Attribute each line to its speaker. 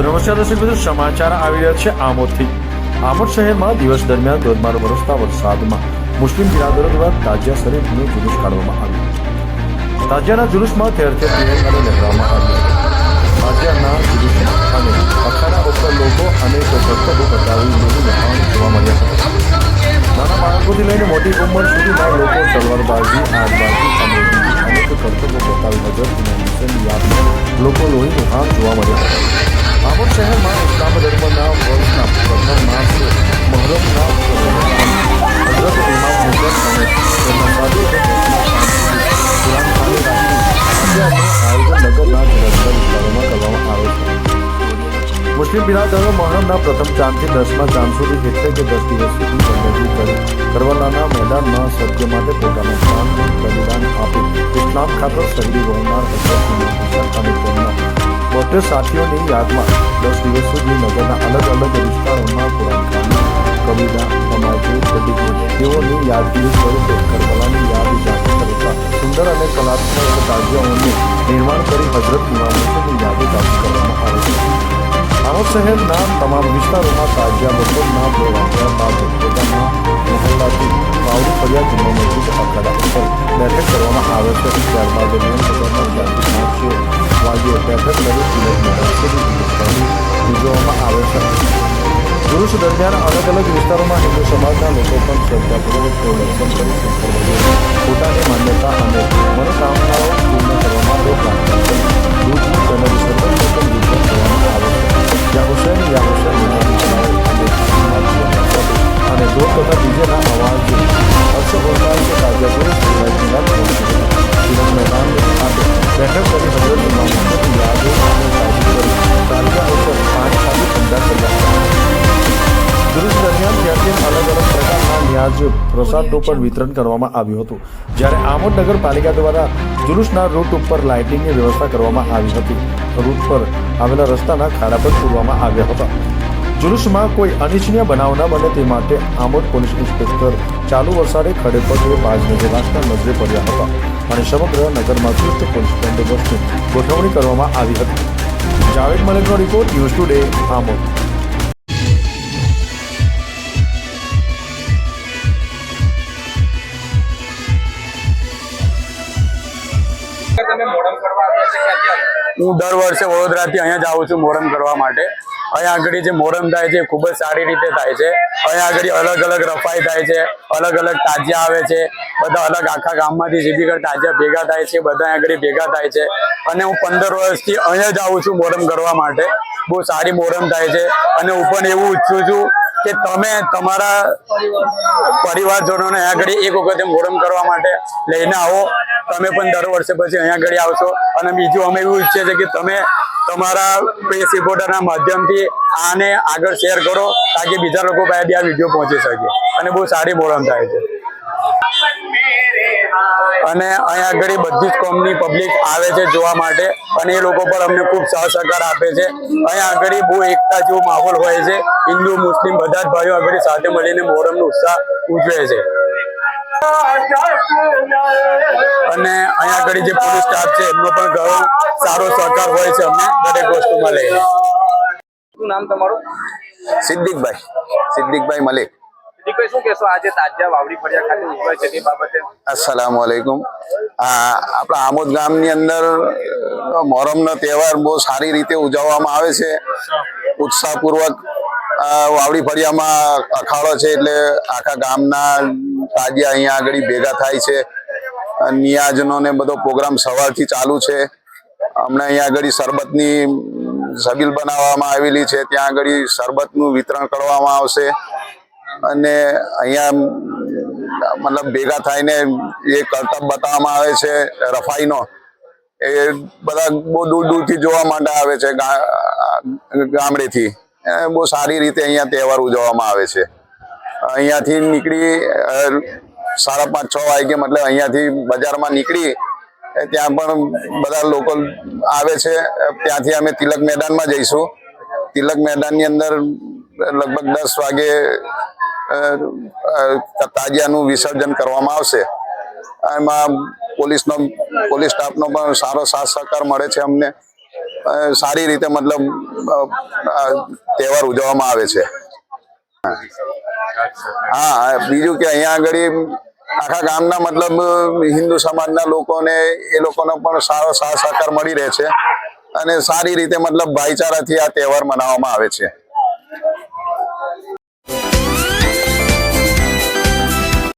Speaker 1: તો નમસ્કાર દર્શક મિત્રો, સમાચાર આવી રહ્યા છે આમોદથી. આમોદ શહેરમાં દિવસ દરમિયાન ધોધમાર વરસતા વરસાદમાં મુસ્લિમ બિરાદરો દ્વારા તાજિયા શરીફનું જુલુસ કાઢવામાં આવ્યું. તાજિયાના જુલુસમાં ઠેર ઠેર તિરંગાને લહેરાવવામાં આવ્યો. તાજિયાના જુલુસમાં અને અખાડા ઉપર લોકો અનેક ભક્તો બતાવી લોકો વહાણ જોવા મળ્યા હતા. નાના બાળકોથી લઈને મોટી ઉંમર સુધીના લોકો તલવારબાજી આગબાજી અને અનેક કરતબો બતાવી હજરત હુસૈનની યાદમાં લોકો લોહી વહાણ જોવા મળ્યા. આમોદ શહેરમાં ઇસ્લામ ધર્મના વર્ષના મુસ્લિમ બિરાદરો મહરમના પ્રથમ ચાંદથી દસમા ચાંદ સુધી એટલે કે દસ દિવસ સુધી જિંદગી કરી. કરબલાના મેદાનમાં સત્ય માટે પોતાનું પ્રાણ બલિદાન આપી. ઇસ્લામ ખાતર શહીદી વહોનાર ઇમામ અને તેમના બોતેર સાથીઓની યાદમાં દસ દિવસ સુધી નગરના અલગ અલગ વિસ્તારોમાં કુરાન કવિતા સમાજની પ્રતિકો તેઓની યાદગીરી સ્વરૂપે કરબલાની યાદ જાહેર કરતા સુંદર અને કલાત્મક તાજિયાઓનું નિર્માણ કરી હજરત ઇમામની યાદો શહેરના તમામ વિસ્તારોમાં બપોરના બે વાગ્યા બાદ પોતાના મહોલ્લાથી પાવડી ફરિયાદ જિલ્લા મસ્જિદ અખાડા ઉપર બેઠક કરવામાં આવે છે. ત્યારબાદ પાંચ બેઠક લઈ મેદાન સુધી આવે છે. પુરુષ દરમિયાન અલગ અલગ વિસ્તારોમાં હિન્દુ સમાજના લોકો પણ શ્રદ્ધાપૂર્વક તેઓ દર્શન કરી શંકર પોતાની માન્યતા અને મનોકામનાઓ પૂર્ણ કરવા માટે પ્રાર્થના કરી. દૂધની તેમજ સર્વત્ર વિતરણ ન્યાજ પ્રસાદનું પણ વિતરણ કરવામાં આવ્યું હતું. જ્યારે આમોદ નગરપાલિકા દ્વારા જુલુસના રૂટ ઉપર લાઇટિંગની વ્યવસ્થા કરવામાં આવી હતી. રૂટ પર આવેલા રસ્તાના ખાડા પર પૂરવામાં આવ્યા હતા. જુલુસમાં કોઈ અનિચ્છનીય બનાવ ન બને તે માટે આમોદ પોલીસ ઇન્સ્પેક્ટર ચાલુ વરસાદે ખડે પગે બાજ નજર રાખતા નજરે પડ્યા હતા અને સમગ્ર નગરમાં ચુસ્ત પોલીસ બંદોબસ્તની ગોઠવણી કરવામાં આવી હતી. જાવેદ મલિકનો રિપોર્ટ ન્યૂઝ ટુડે આમોદ.
Speaker 2: હું દર વર્ષે વડોદરાથી અહીંયા જ આવું છું મોરમ કરવા માટે. અહીંયા આગળ જે મોરમ થાય છે ખૂબ જ સારી રીતે થાય છે. અહીંયા આગળ અલગ અલગ રફાઈ થાય છે, અલગ અલગ તાજિયા આવે છે, બધા અલગ આખા ગામમાંથી જે તાજિયા ભેગા થાય છે, બધા આગળ ભેગા થાય છે. અને હું પંદર વર્ષથી અહીંયા જ આવું છું મોરમ કરવા માટે. બહુ સારી મોરમ થાય છે. અને હું પણ એવું ઈચ્છું છું કે તમે તમારા પરિવારજનોને આગળ એક વખત મોરમ કરવા માટે લઈને આવો. તમે પણ દર વર્ષે પછી અહીંયા આગળ આવશો. અને બીજું અમે એવું ઈચ્છીએ છીએ કે તમે તમારા પ્રેસ રિપોર્ટરના માધ્યમથી આને આગળ શેર કરો, તાકી બીજા લોકો પાસે બી આ વીડિયો પહોંચી શકે. અને બહુ સારી મોરમ થાય છે. અને અહીંયા આગળ બધી જ કોમની પબ્લિક આવે છે જોવા માટે. અને એ લોકો પણ અમને ખૂબ સહ સહકાર આપે છે. અહીંયા આગળ બહુ એકતા જેવો માહોલ હોય છે. હિન્દુ, મુસ્લિમ બધા જ ભાઈઓ આગળ સાથે મળીને મોહરમનો ઉત્સાહ ઉજવે છે. અને અહીંયા આગળ જે પોલીસ સ્ટાફ છે એમનો પણ ઘણો સારો સહકાર હોય છે અમને દરેક વસ્તુમાં લઈને.
Speaker 3: શું નામ તમારું?
Speaker 4: સિદ્દિકભાઈ. સિદ્દિકભાઈ મલિક.
Speaker 3: દીકભાઈ શું કહેશો? આજે તાજિયા વાવડી ફળિયા ખાતે ઉજવાય છે તે બાબતે?
Speaker 4: અસલામ વાલેકુમ આ આપણા આમોદ ગામની અંદર મોહરમનો તહેવાર બહુ સારી રીતે ઉજવવામાં આવે છે. ઉત્સાહપૂર્વક વાવડી ફળિયામાં અખાડો છે એટલે આખા ગામના તાજિયા અહીંયા આગળ ભેગા થાય છે. નિયાજનો ને બધો પ્રોગ્રામ સવારથી ચાલુ છે. હમણાં અહીંયા આગળ શરબતની સબીલ બનાવવામાં આવેલી છે. ત્યાં આગળ શરબતનું વિતરણ કરવામાં આવશે. અને અહીંયા મતલબ ભેગા થઈને એ કરતબ બતાવવામાં આવે છે રફાઈનો. એ બધા બહુ દૂર દૂરથી જોવા માટે આવે છે ગામડેથી. બહુ સારી રીતે અહીંયા તહેવાર ઉજવવામાં આવે છે. અહીંયાથી નીકળી સાડા પાંચ, છ વાગે મતલબ અહીંયાથી બજારમાં નીકળી ત્યાં પણ બધા લોકો આવે છે. ત્યાંથી અમે તિલક મેદાનમાં જઈશું. તિલક મેદાનની અંદર લગભગ દસ વાગે તાજિયાનું વિસર્જન કરવામાં આવશે. એમાં પોલીસનો, પોલીસ સ્ટાફનો પણ સારો સાથ સહકાર મળે છે અમને. સારી રીતે મતલબ તહેવાર ઉજવવામાં આવે છે. હા, બીજું કે અહીંયા આગળ આખા ગામના મતલબ હિન્દુ સમાજના લોકોને એ લોકોનો પણ સારો સાથ સહકાર મળી રહે છે. અને સારી રીતે મતલબ ભાઈચારાથી આ તહેવાર મનાવવામાં આવે છે.